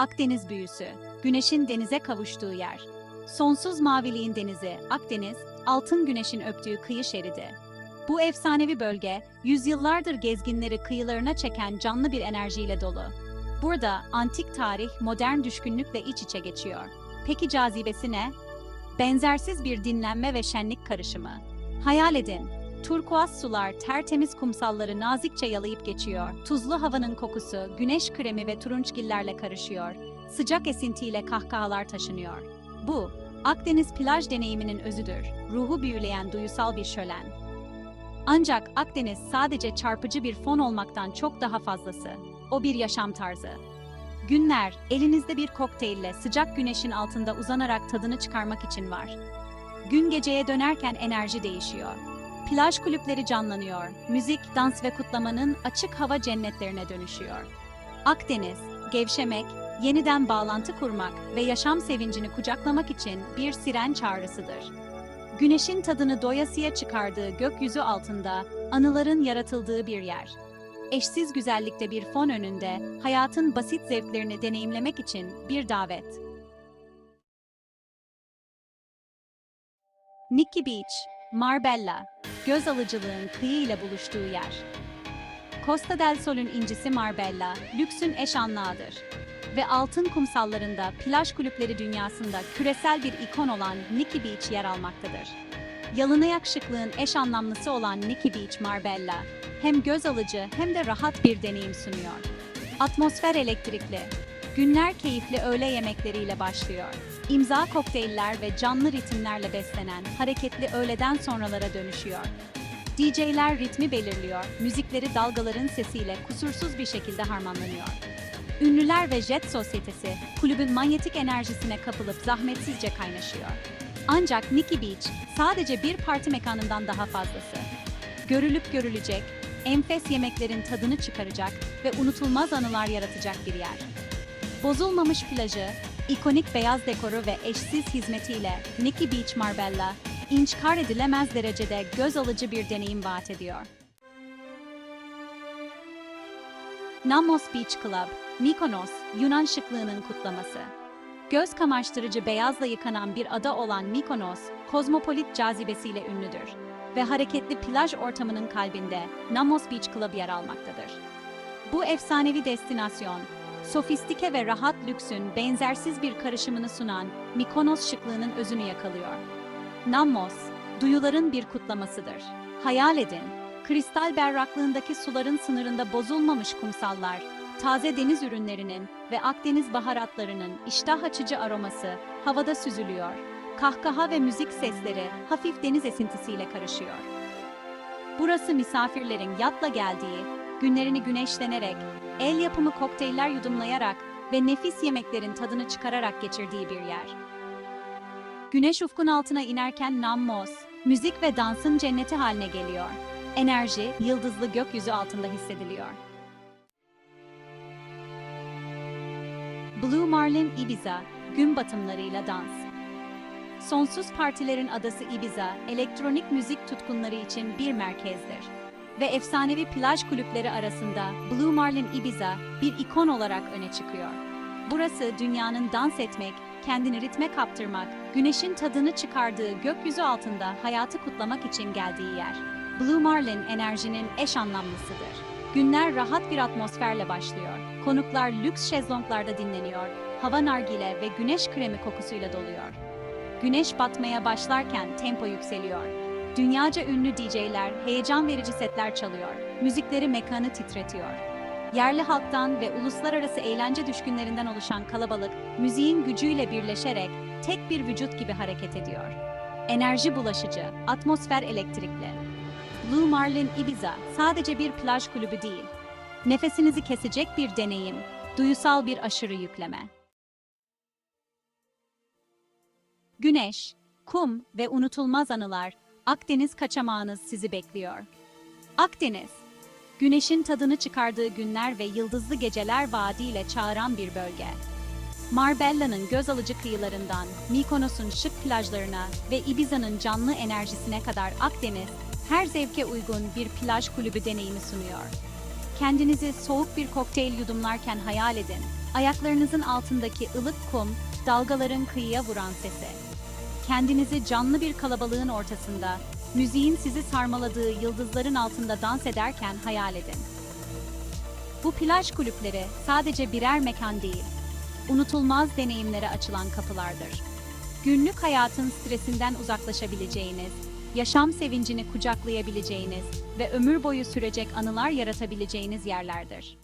Akdeniz büyüsü, güneşin denize kavuştuğu yer. Sonsuz maviliğin denizi, Akdeniz, altın güneşin öptüğü kıyı şeridi. Bu efsanevi bölge, yüzyıllardır gezginleri kıyılarına çeken canlı bir enerjiyle dolu. Burada antik tarih modern düşkünlükle iç içe geçiyor. Peki cazibesi ne? Benzersiz bir dinlenme ve şenlik karışımı. Hayal edin, turkuaz sular tertemiz kumsalları nazikçe yalayıp geçiyor. Tuzlu havanın kokusu güneş kremi ve turunçgillerle karışıyor. Sıcak esintiyle kahkahalar taşınıyor. Bu, Akdeniz plaj deneyiminin özüdür. Ruhu büyüleyen duysal bir şölen. Ancak Akdeniz sadece çarpıcı bir fon olmaktan çok daha fazlası. O bir yaşam tarzı. Günler, elinizde bir kokteylle sıcak güneşin altında uzanarak tadını çıkarmak için var. Gün geceye dönerken enerji değişiyor. Plaj kulüpleri canlanıyor. Müzik, dans ve kutlamanın açık hava cennetlerine dönüşüyor. Akdeniz, gevşemek, yeniden bağlantı kurmak ve yaşam sevincini kucaklamak için bir siren çağrısıdır. Güneşin tadını doyasıya çıkardığı gökyüzü altında anıların yaratıldığı bir yer. Eşsiz güzellikte bir fon önünde hayatın basit zevklerini deneyimlemek için bir davet. Nikki Beach, Marbella, göz alıcılığın kıyı ile buluştuğu yer. Costa del Sol'ün incisi Marbella, lüksün eş anlağıdır. Ve altın kumsallarında plaj kulüpleri dünyasında küresel bir ikon olan Nikki Beach yer almaktadır. Yalına şıklığın eş anlamlısı olan Nikki Beach Marbella, hem göz alıcı hem de rahat bir deneyim sunuyor. Atmosfer elektrikli, günler keyifli öğle yemekleriyle başlıyor. İmza kokteyller ve canlı ritimlerle beslenen hareketli öğleden sonralara dönüşüyor. DJ'ler ritmi belirliyor, müzikleri dalgaların sesiyle kusursuz bir şekilde harmanlanıyor. Ünlüler ve jet sosyetesi kulübün manyetik enerjisine kapılıp zahmetsizce kaynaşıyor. Ancak Nikki Beach sadece bir parti mekanından daha fazlası. Görülüp görülecek, enfes yemeklerin tadını çıkaracak ve unutulmaz anılar yaratacak bir yer. Bozulmamış plajı, ikonik beyaz dekoru ve eşsiz hizmetiyle Nikki Beach Marbella, inçkar edilemez derecede göz alıcı bir deneyim vaat ediyor. Namos Beach Club, Mykonos, Yunan şıklığının kutlaması. Göz kamaştırıcı beyazla yıkanan bir ada olan Mykonos, kozmopolit cazibesiyle ünlüdür ve hareketli plaj ortamının kalbinde Namos Beach Club yer almaktadır. Bu efsanevi destinasyon, sofistike ve rahat lüksün benzersiz bir karışımını sunan Mykonos şıklığının özünü yakalıyor. Namos, duyuların bir kutlamasıdır. Hayal edin, kristal berraklığındaki suların sınırında bozulmamış kumsallar, taze deniz ürünlerinin ve Akdeniz baharatlarının iştah açıcı aroması havada süzülüyor. Kahkaha ve müzik sesleri hafif deniz esintisiyle karışıyor. Burası misafirlerin yatla geldiği, günlerini güneşlenerek, el yapımı kokteyller yudumlayarak ve nefis yemeklerin tadını çıkararak geçirdiği bir yer. Güneş ufkun altına inerken Nammos, müzik ve dansın cenneti haline geliyor. Enerji, yıldızlı gökyüzü altında hissediliyor. Blue Marlin Ibiza, gün batımlarıyla dans. Sonsuz partilerin adası Ibiza, elektronik müzik tutkunları için bir merkezdir. Ve efsanevi plaj kulüpleri arasında Blue Marlin Ibiza bir ikon olarak öne çıkıyor. Burası dünyanın dans etmek, kendini ritme kaptırmak, güneşin tadını çıkardığı gökyüzü altında hayatı kutlamak için geldiği yer. Blue Marlin enerjinin eş anlamlısıdır. Günler rahat bir atmosferle başlıyor. Konuklar lüks şezlonglarda dinleniyor. Hava nargile ve güneş kremi kokusuyla doluyor. Güneş batmaya başlarken tempo yükseliyor. Dünyaca ünlü DJ'ler heyecan verici setler çalıyor. Müzikleri mekanı titretiyor. Yerli halktan ve uluslararası eğlence düşkünlerinden oluşan kalabalık, müziğin gücüyle birleşerek tek bir vücut gibi hareket ediyor. Enerji bulaşıcı, atmosfer elektrikli. Blue Marlin Ibiza sadece bir plaj kulübü değil. Nefesinizi kesecek bir deneyim, duyusal bir aşırı yükleme. Güneş, kum ve unutulmaz anılar, Akdeniz kaçamağınız sizi bekliyor. Akdeniz, güneşin tadını çıkardığı günler ve yıldızlı geceler vaadiyle çağıran bir bölge. Marbella'nın göz alıcı kıyılarından, Mykonos'un şık plajlarına ve Ibiza'nın canlı enerjisine kadar Akdeniz, her zevke uygun bir plaj kulübü deneyimi sunuyor. Kendinizi soğuk bir kokteyl yudumlarken hayal edin. Ayaklarınızın altındaki ılık kum, dalgaların kıyıya vuran sesi. Kendinizi canlı bir kalabalığın ortasında, müziğin sizi sarmaladığı yıldızların altında dans ederken hayal edin. Bu plaj kulüpleri sadece birer mekan değil, unutulmaz deneyimlere açılan kapılardır. Günlük hayatın stresinden uzaklaşabileceğiniz, yaşam sevincini kucaklayabileceğiniz ve ömür boyu sürecek anılar yaratabileceğiniz yerlerdir.